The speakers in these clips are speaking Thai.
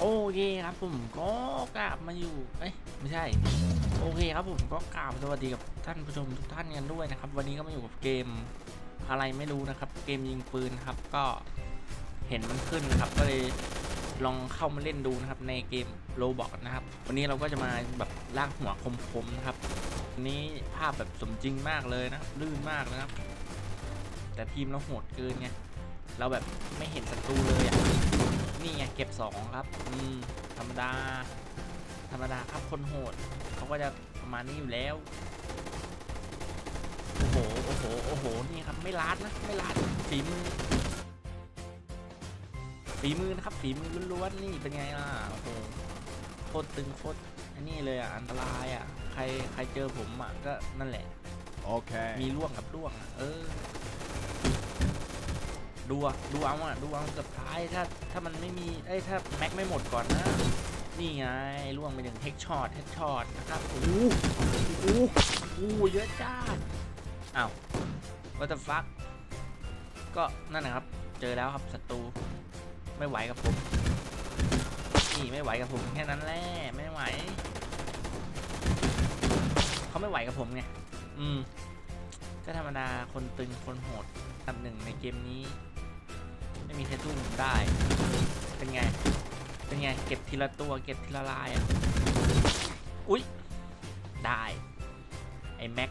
โอเคครับผมก็กลับมาอยู่ เอ้ยไม่ใช่ โอเคครับผมก็กราบสวัสดีกับท่านผู้ชมทุกท่านกันด้วยนะครับ วันนี้ก็มาอยู่กับเกมอะไรไม่รู้นะครับ เกมยิงปืนครับ ก็เห็นมันขึ้นนะครับ ก็เลยลองเข้ามาเล่นดูนะครับ ในเกมโ b บอกนะครับ วันนี้เราก็จะมาแบบลากหัวคมๆนะครับวันนี้ภาพแบบสมจริงมากเลยนะครับลื่นมากนะครับ แต่ทีมเราโหดเกินไงเราแบบไม่เห็นศัตรูเลยอะ นี่ไงเก็บสองครับ อืม ธรรมดา ธรรมดาครับคนโหด เขาก็จะประมาณนี้อยู่แล้ว โอ้โห โอ้โห โอ้โห นี่ครับ ไม่ลาดนะ ไม่ลาดฝีมือ ฝีมือนะครับ ฝีมือล้วนๆ นี่เป็นไงล่ะ โอ้โห โคตรตึงโคตร อันนี้เลยอะ อันตรายอะ ใคร ใครเจอผมอะ ก็นั่นแหละ Okay. มีร่วงกับร่วงอะเออ ดูอะดูเอาอะดูเอาเกือบท้ายถ้าถ้ามันไม่มีเอ้ยถ้าแม็กไม่หมดก่อนนะ นี่ไงร่วงไปหนึ่งเทคช็อตเทคช็อตนะครับโอ้โหโอ้โหเยอะจ้าอ้าว what the fuck ก็นั่นนะครับ เจอแล้วครับศัตรูไม่ไหวกับผมนี่ไม่ไหวกับผมแค่นั้นแหละไม่ไหวเขาไม่ไหวกับผมไงอืมก็ธรรมดาคนตึงคนโหดอันหนึ่งในเกมนี้ ไม่มีใครสู้ผมได้ เป็นไง เป็นไง เก็บทีละตัว เก็บทีละลายอะ อุ๊ย ได้ ไอ้แม็ก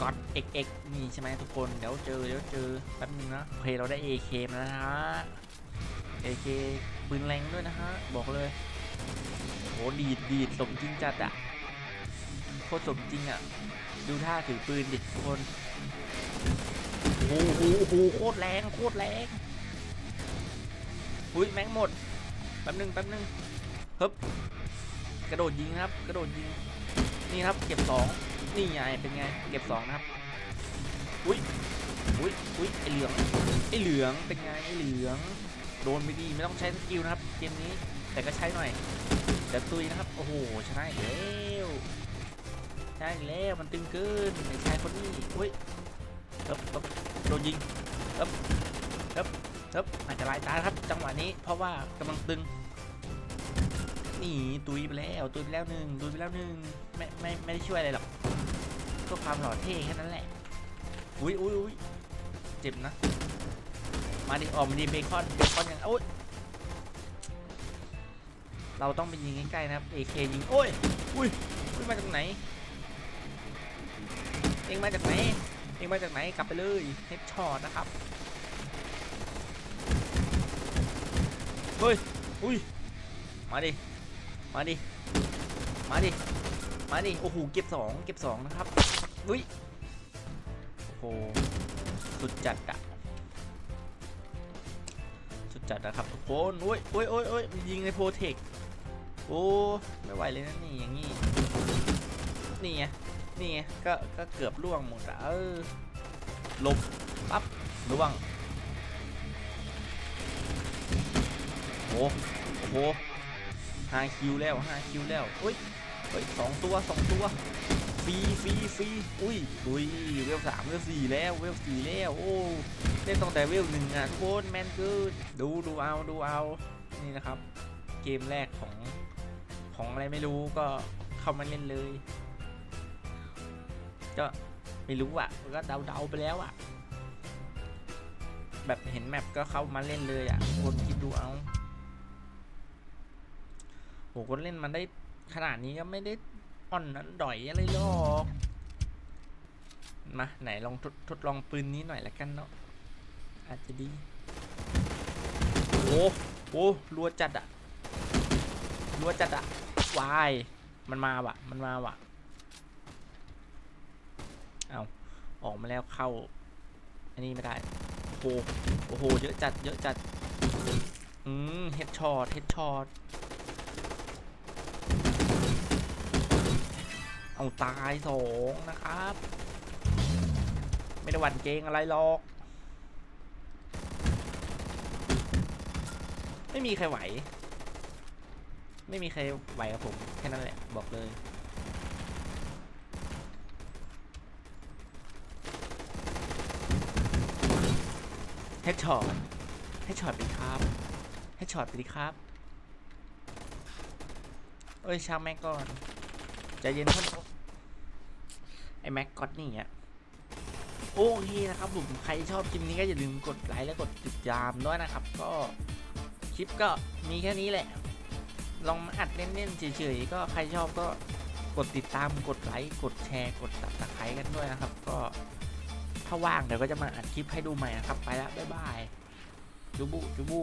ก็อด XX นี่ใช่ไหมทุกคน เดี๋ยวเจอ เดี๋ยวเจอ แป๊บนึงนะโอเคเราได้ AK มาแล้วนะฮะ AK ปืนแรงด้วยนะฮะ บอกเลยโหดีดดีดสมจริงจัดอะโคตรสมจริงอะดูท่าถือปืนดิทุกคนโอ้โหโคตรแรงโคตรแรง อุ้ยแม็กหมดแป๊บนึงแป๊บนึงฮึบกระโดดยิงนะครับ กระโดดยิงนี่ครับ เก็บสองนี่ไงเป็นไง เก็บสองนะครับอุ้ยอุ้ยอุ้ยไอเหลืองไอเหลืองเป็นไงไอเหลือง โดนไม่ดีไม่ต้องใช้สกิลนะครับเกมนี้แต่ก็ใช้หน่อยเดี๋ยวตุยนะครับโอ้โหชนะอีกแล้วชนะอีกแล้วมันตึงเกินไอ้ชายคนนี้อุ้ยเอ๊บเอ๊บโดนยิงเอ๊บเอ๊บ เอ๊บอาจจะลายตาครับ จังหวะนี้เพราะว่ากำลังตึงนี่ตุยไปแล้วตุยไปแล้วหนึ่งตุยไปแล้วหนึ่งไม่ไม่ไม่ได้ช่วยอะไรหรอกก็ความหล่อเท่แค่นั้นแหละอุ้ยอุ้ยอุ้ยเจ็บนะ มาดิออกมาดิเบคอนเบคอนยังโอ้ยเราต้องไปยิงใกล้ๆนะครับ AK ยิงโอ้ยอุ้ยอุ้ยมาจากไหนเองมาจากไหนเองมาจากไหนกลับไปเลยเฮดช็อตนะครับ เฮ้ย อุ้ย มาดิ มาดิ มาดิ มาดิ โอ้โห เก็บสองเก็บสองนะครับ อุ้ย โอ้โห สุดจัดอะสุดจัดนะครับทุกคนโอ้ยโอ้ยโอ้ยโอ้ยมันยิงในโปรเทค โอ้ ไม่ไหวเลยนะนี่อย่างงี้ นี่ไง นี่ไง ก็ ก็เกือบล่วงหมดอะเออลบปั๊บล่วง โอ้โหห้าคิวแล้วห้าคิวแล้วอุ้ยเฮ้ยสองตัวสองตัวฟรีฟรีฟรีอุ้ยอุ้ยเวลสามเวลสี่แล้วเวลสี่แล้วโอ้เล่นตั้งแต่เวลหนึ่งอะทุกคนแมนเกินดูดูเอาดูเอานี่นะครับ เกมแรกของของอะไรไม่รู้ก็เข้ามาเล่นเลย ก็ไม่รู้อะก็เดาเดาไปแล้วอะ แบบเห็นแมปก็เข้ามาเล่นเลยอะคนคิดดูเอา โหคนเล่นมันได้ขนาดนี้ก็ไม่ได้อ่อนนั้นดอยอะไรหรอกมาไหนลองทดทดลองปืนนี้หน่อยละกันเนาะอาจจะดี โอ้โหรัวจัดอะรัวจัดอะวายมันมาว่ะมันมาว่ะเอาออกมาแล้วเข้า อันนี้ไม่ได้ โอ้โหโอ้โหเยอะจัดเยอะจัด อืมเฮดช็อตเฮดช็อต เอาตายสองนะครับ ไม่ได้หวั่นเกงอะไรหรอก ไม่มีใครไหว ไม่มีใครไหวกับผม แค่นั้นแหละ บอกเลยเฮดช็อตเฮดช็อตไปครับเฮดช็อตไปดิครับเอ้ยช่างแม็กก่อนใจเย็นเพื่อนไอ้ แม็กก็อตนี่อะโอเคนะครับผมใครชอบคลิปนี้ก็อย่าลืมกดไลค์และกดติดตามด้วยนะครับ ก็คลิปก็มีแค่นี้แหละ ลองอัดเล่นๆเฉยๆก็ใครชอบก็กดติดตามกดไลค์กดแชร์กดตับตะไคร้กันด้วยนะครับ ก็ถ้าว่างเดี๋ยวก็จะมาอัดคลิปให้ดูใหม่นะครับ ไปละบ๊ายบายจูบูจูบู